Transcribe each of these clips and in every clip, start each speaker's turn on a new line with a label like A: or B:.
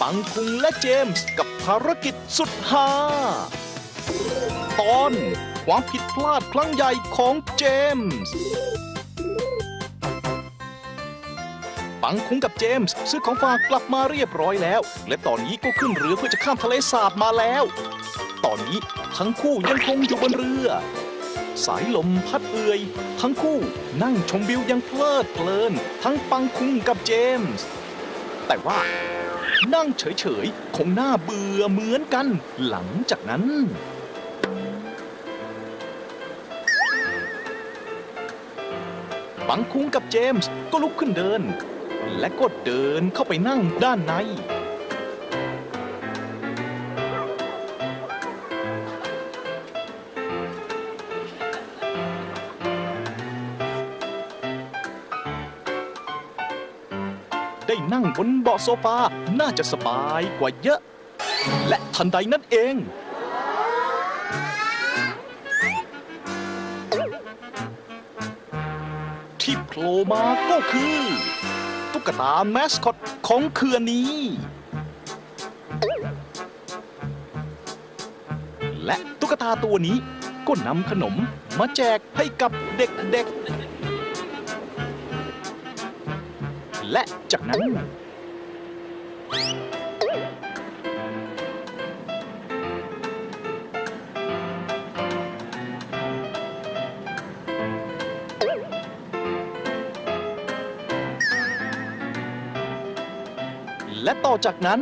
A: ปังคุงและเจมส์กับภารกิจสุดฮาตอนความผิดพลาดครั้งใหญ่ของเจมส์ปังคุงกับเจมส์ซื้อของฝากกลับมาเรียบร้อยแล้ว และตอนนี้ก็ขึ้นเรือเพื่อจะข้ามทะเลสาบมาแล้ว ตอนนี้ ทั้งคู่ยังคงอยู่บนเรือ สายลมพัดเอื่อย ทั้งคู่นั่งชมวิวยังเพลิดเพลิน ทั้งปังคุงกับเจมส์แต่ว่านั่งเฉยๆ คงน่าเบื่อเหมือนกัน หลังจากนั้น ปังคุงกับเจมส์ก็ลุกขึ้นเดิน และก็เดินเข้าไปนั่งด้านใน ได้นั่งบนเบาะโซฟา น่าจะสบายกว่าเยอะ และทันใดนั้นเอง ที่โผล่มาก็คือ ตุ๊กตาแมสคอตของเขื่อนนี้ และตุ๊กตาตัวนี้ก็นำขนมมาแจกให้กับเด็กๆ และจากนั้น และต่อจากนั้น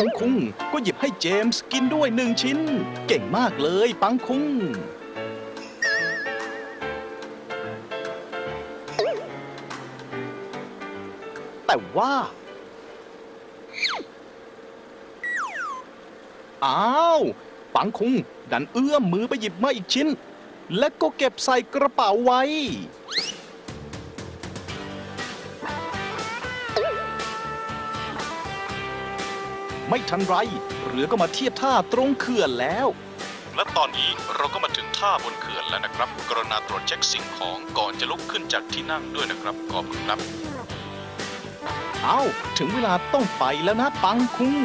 A: ปังคุงก็หยิบให้เจมส์กินด้วยหนึ่งชิ้น เก่งมากเลยปังคุง แต่ว่า อ้าว ปังคุงดันเอื้อมมือไปหยิบมาอีกชิ้น และก็เก็บใส่กระเป๋าไว้ ไม่ทันไร เรือก็มาเทียบท่าตรงเขื่อนแล้ว และตอนนี้เราก็มาถึงท่าบนเขื่อนแล้วนะครับ กรณาตรวจเช็คสิ่งของก่อนจะลุกขึ้นจากที่นั่งด้วยนะครับ ขอบคุณครับ เอาถึงเวลาต้องไปแล้วนะปังคุง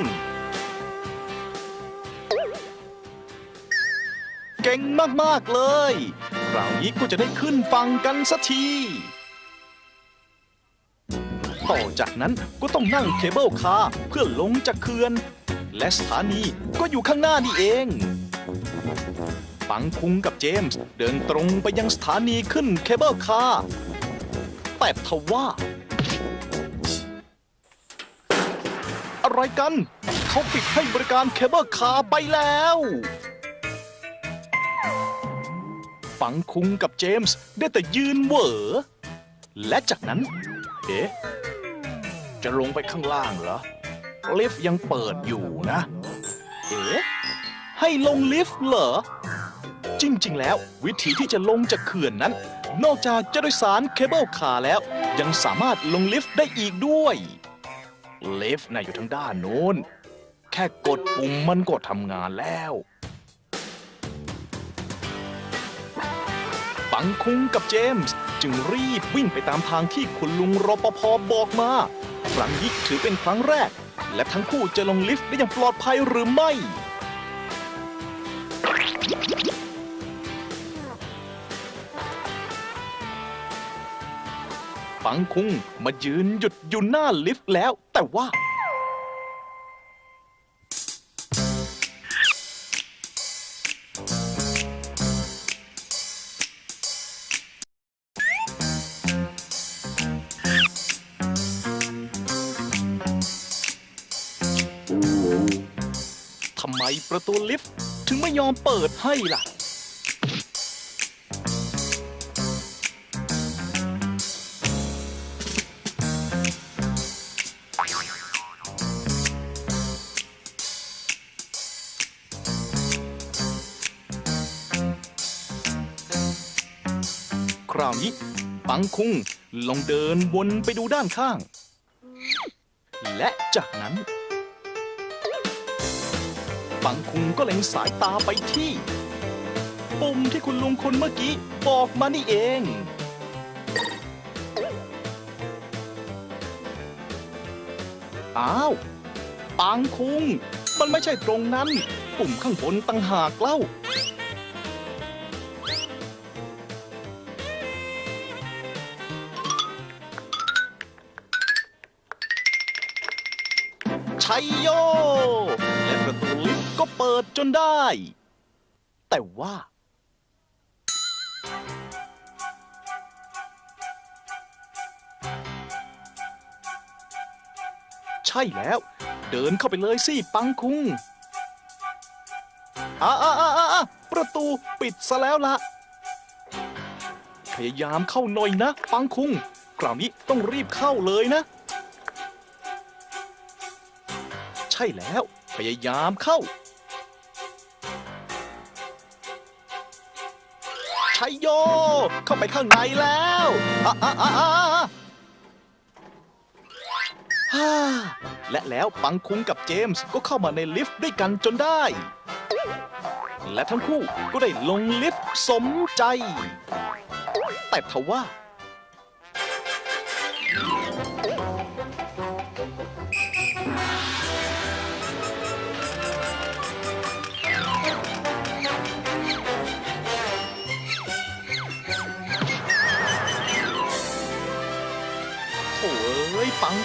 A: เก่งมาก ๆ เลย คราวนี้ก็จะได้ขึ้นฟังกันสักที ต่อจากนั้นก็ต้องนั่งเคเบิลคาร์เพื่อลงจากเขื่อน และสถานีก็อยู่ข้างหน้านี่เองปังคุงกับเจมส์เดินตรงไปยังสถานีขึ้นเคเบิลคาร์แต่ทว่า อะไรกัน เขาปิดให้บริการเคเบิลคาร์ไปแล้วปังคุงกับเจมส์ได้แต่ยืนเหวอและจากนั้น เอ๊ะ จะลงไปข้างล่างเหรอ ลิฟต์ยังเปิดอยู่นะ เอ๊ะ ให้ลงลิฟต์เหรอ จริง ๆ แล้ววิธีที่จะลงจากเขื่อนนั้น นอกจากจะโดยสารเคเบิลคาร์แล้ว ยังสามารถลงลิฟต์ได้อีกด้วย ลิฟต์น่ะอยู่ทางด้านโน้น แค่กดปุ่มมันก็ทำงานแล้วปังคุงกับเจมส์จึงรีบวิ่งไปตามทางที่คุณลุงรปภบอกมา ครั้งนี้ถือเป็นครั้งแรก และทั้งคู่จะลงลิฟต์ได้อย่างปลอดภัยหรือไม่ ปังคุงมายืนหยุดอยู่หน้าลิฟต์แล้ว แต่ว่า มประตูลิฟต์ถึงไม่ยอมเปิดให้ล่ะ คราวนี้ ปังคุงลองเดินวนไปดูด้านข้าง และจากนั้น ปังคุงก็เล็งสายตาไปที่ ปุ่มที่คุณลุงคนเมื่อกี้บอกมานี่เอง อ้าวปังคุง มันไม่ใช่ตรงนั้น ปุ่มข้างบนตั้งหากเล่า ชัยโย ปิดจนได้ แต่ว่า ใช่แล้ว เดินเข้าไปเลยสิ ปังคุงอ่าอ่าอ่าอ่าประตูปิดซะแล้วละพยายามเข้าหน่อยนะ ปังคุงคราวนี้ต้องรีบเข้าเลยนะ ใช่แล้ว พยายามเข้า ชัยโย เข้าไปข้างในแล้วอะอะอะอะอะฮ่าและแล้วปังคุงกับเจมส์ก็เข้ามาในลิฟต์ด้วยกันจนได้ และทั้งคู่ก็ได้ลงลิฟต์สมใจ แต่ทว่า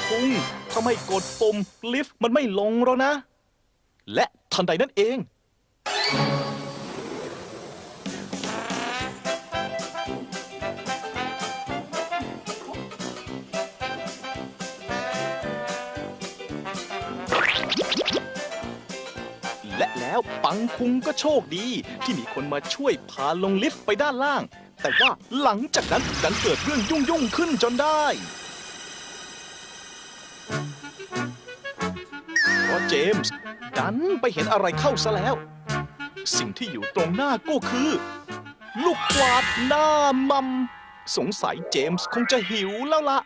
A: คุงทำไม่กดปุ่มลิฟต์มันไม่ลงแล้วนะ และทันใดนั้นเอง และแล้วปังคุงก็โชคดี ที่มีคนมาช่วยพาลงลิฟต์ไปด้านล่าง แต่ว่าหลังจากนั้นดันเกิดเรื่องยุ่งๆขึ้นจนได้ เจมส์ดันไปเห็นอะไรเข้าซะแล้ว สิ่งที่อยู่ตรงหน้าก็คือ ลูกกวาดหน้ามัม สงสัยเจมส์คงจะหิวแล้วล่ะ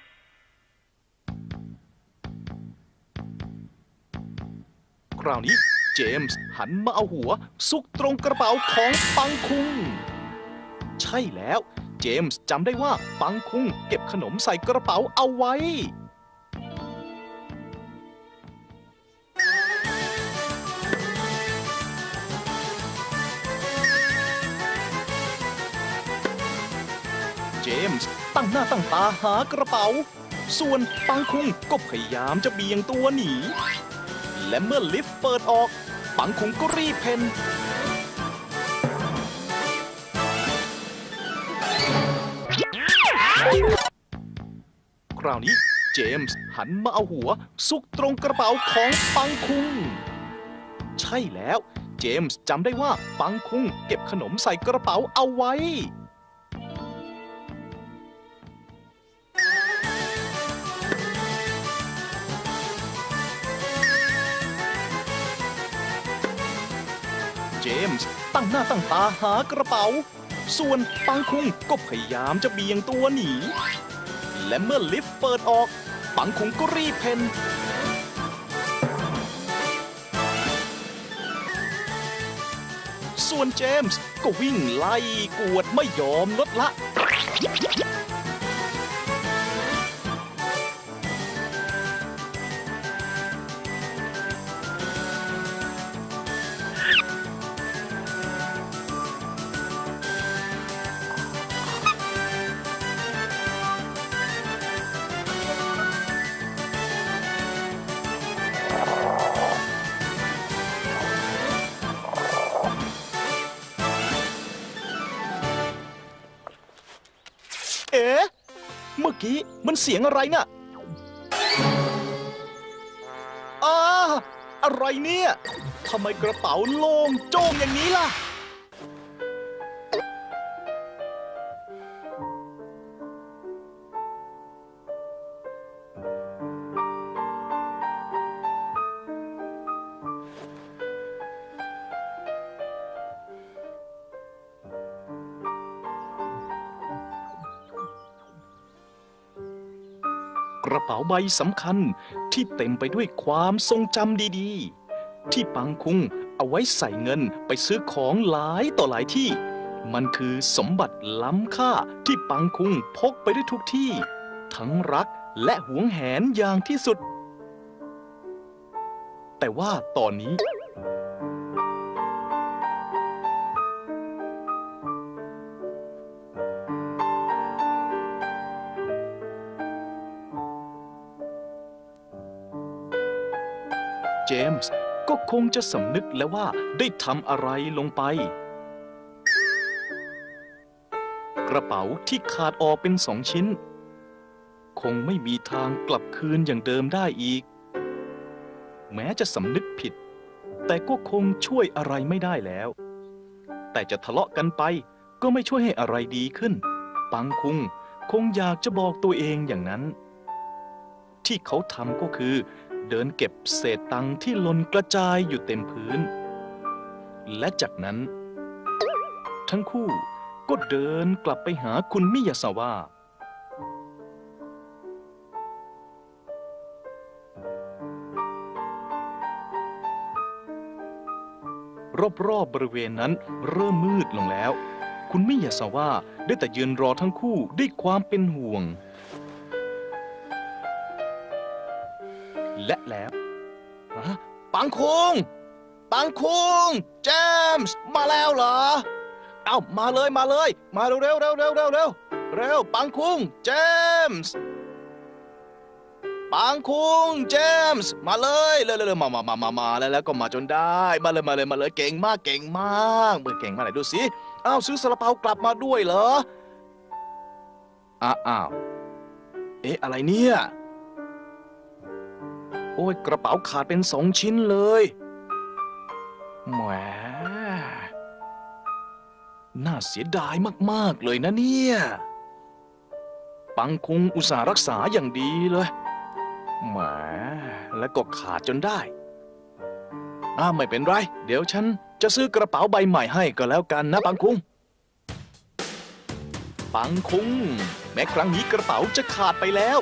A: คราวนี้เจมส์หันมาเอาหัว ซุกตรงกระเป๋าของปังคุง ใช่แล้ว เจมส์จำได้ว่าปังคุงเก็บขนมใส่กระเป๋าเอาไว้ ตั้งหน้าตั้งตาหากระเป๋า ส่วนปังคุงก็พยายามจะเบี่ยงตัวหนี และเมื่อลิฟต์เปิดออก ปังคุงก็รีบเพนคราวนี้เจมส์หันมาเอาหัว ซุกตรงกระเป๋าของปังคุง ใช่แล้ว เจมส์จำได้ว่าปังคุงเก็บขนมใส่กระเป๋าเอาไว้ ตั้งหน้าตั้งตาหากระเป๋า ส่วนปังคุงก็พยายามจะเบี่ยงตัวหนี และเมื่อลิฟต์เปิดออก ปังคุงก็รีบเพนส่วนเจมส์ก็วิ่งไล่กวดไม่ยอมลดละ กี้ มันเสียงอะไรน่ะอาอะไรเนี่ยทำไมกระเป๋าโล่งโจ้งอย่างนี้ล่ะ กระเป๋าใบสำคัญที่เต็มไปด้วยความทรงจำดีๆ ที่ปังคุงเอาไว้ใส่เงินไปซื้อของหลายต่อหลายที่ มันคือสมบัติล้ำค่าที่ปังคุงพกไปได้ทุกที่ ทั้งรักและหวงแหนอย่างที่สุด แต่ว่าตอนนี้ เจมส์ก็คงจะสำนึกแล้วว่าได้ทำอะไรลงไป กระเป๋าที่ขาดออกเป็นสองชิ้น คงไม่มีทางกลับคืนอย่างเดิมได้อีก แม้จะสำนึกผิด แต่ก็คงช่วยอะไรไม่ได้แล้ว แต่จะทะเลาะกันไปก็ไม่ช่วยให้อะไรดีขึ้น ปังคุงคงอยากจะบอกตัวเองอย่างนั้น ที่เขาทำก็คือ เดินเก็บเศษตังที่หล่นกระจายอยู่เต็มพื้น และจากนั้น ทั้งคู่ก็เดินกลับไปหาคุณมิยาสาวะรอบๆบริเวณนั้นเริ่มมืดลงแล้ว คุณมิยาสาวะได้แต่ยืนรอทั้งคู่ด้วยความเป็นห่วง และแล้วฮะปังคุง ปังคุง เจมส์ มาแล้วเหรอ เอ้ามาเลยมาเลย มาเร็วเร็วเร็วเร็วเร็วเร็วเร็วปังคุง เจมส์ ปังคุง เจมส์ มาเลยเร็วเร็วเร็วมามามามามาแล้วแล้วก็มาจนได้ มาเลยมาเลยมาเลยเก่งมากเก่งมากเบอร์เก่งมากไหนดูสิอ้าวซื้อซาลาเปากลับมาด้วยเหรออ้าวอ้าวเอ๊ะอะไรเนี่ย โอ้ยกระเป๋าขาดเป็นสองชิ้นเลยแหมน่าเสียดายมาก ๆ เลยนะเนี่ย ปังคุงอุตส่าห์รักษาอย่างดีเลยแหมแล้วก็ขาดจนได้อ้าไม่เป็นไร เดี๋ยวฉันจะซื้อกระเป๋าใบใหม่ให้ก็แล้วกันนะปังคุง ปังคุง แม้ครั้งนี้กระเป๋าจะขาดไปแล้ว